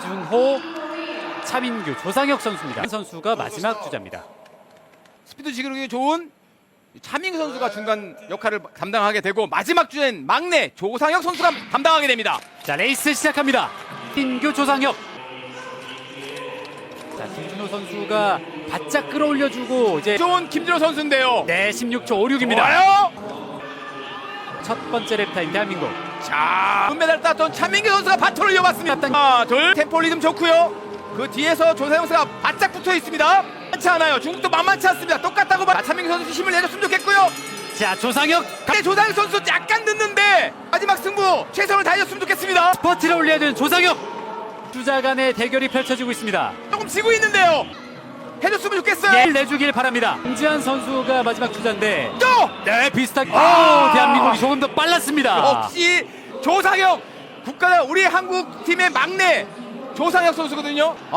김준호, 차민규, 조상혁 선수입니다. 한 선수가 마지막 주자입니다. 스피드 지그력이 좋은 차민규 선수가 중간 역할을 담당하게 되고 마지막 주엔 막내 조상혁 선수가 담당하게 됩니다. 자 레이스 시작합니다. 민규, 조상혁. 자 김준호 선수가 바짝 끌어올려주고 이제 좋은 김준호 선수인데요. 네 16초 56입니다. 좋아요. 첫 번째 랩타임 대한민국. 자, 은메달 땄던 차민규 선수가 바톤을 이어봤습니다. 하나, 둘, 템포 리듬 좋고요. 그 뒤에서 조상혁 선수가 바짝 붙어 있습니다. 만만치 않아요. 중국도 만만치 않습니다. 똑같다고 봐. 차민규 선수 힘을 내줬으면 좋겠고요. 자 조상혁 근데 조상혁 선수 약간 늦는데 마지막 승부 최선을 다해줬으면 좋겠습니다. 스퍼트를 올려야 되는 조상혁. 주자 간의 대결이 펼쳐지고 있습니다. 조금 지고 있는데요. 해줬으면 좋겠어요. 예, 내주길 바랍니다. 김지한 선수가 마지막 주자인데 또 네 비슷하게 아! 오, 대한민국이 조금 더 빨랐습니다. 역시 조상혁 국가대 우리 한국 팀의 막내 조상혁 선수거든요. 아,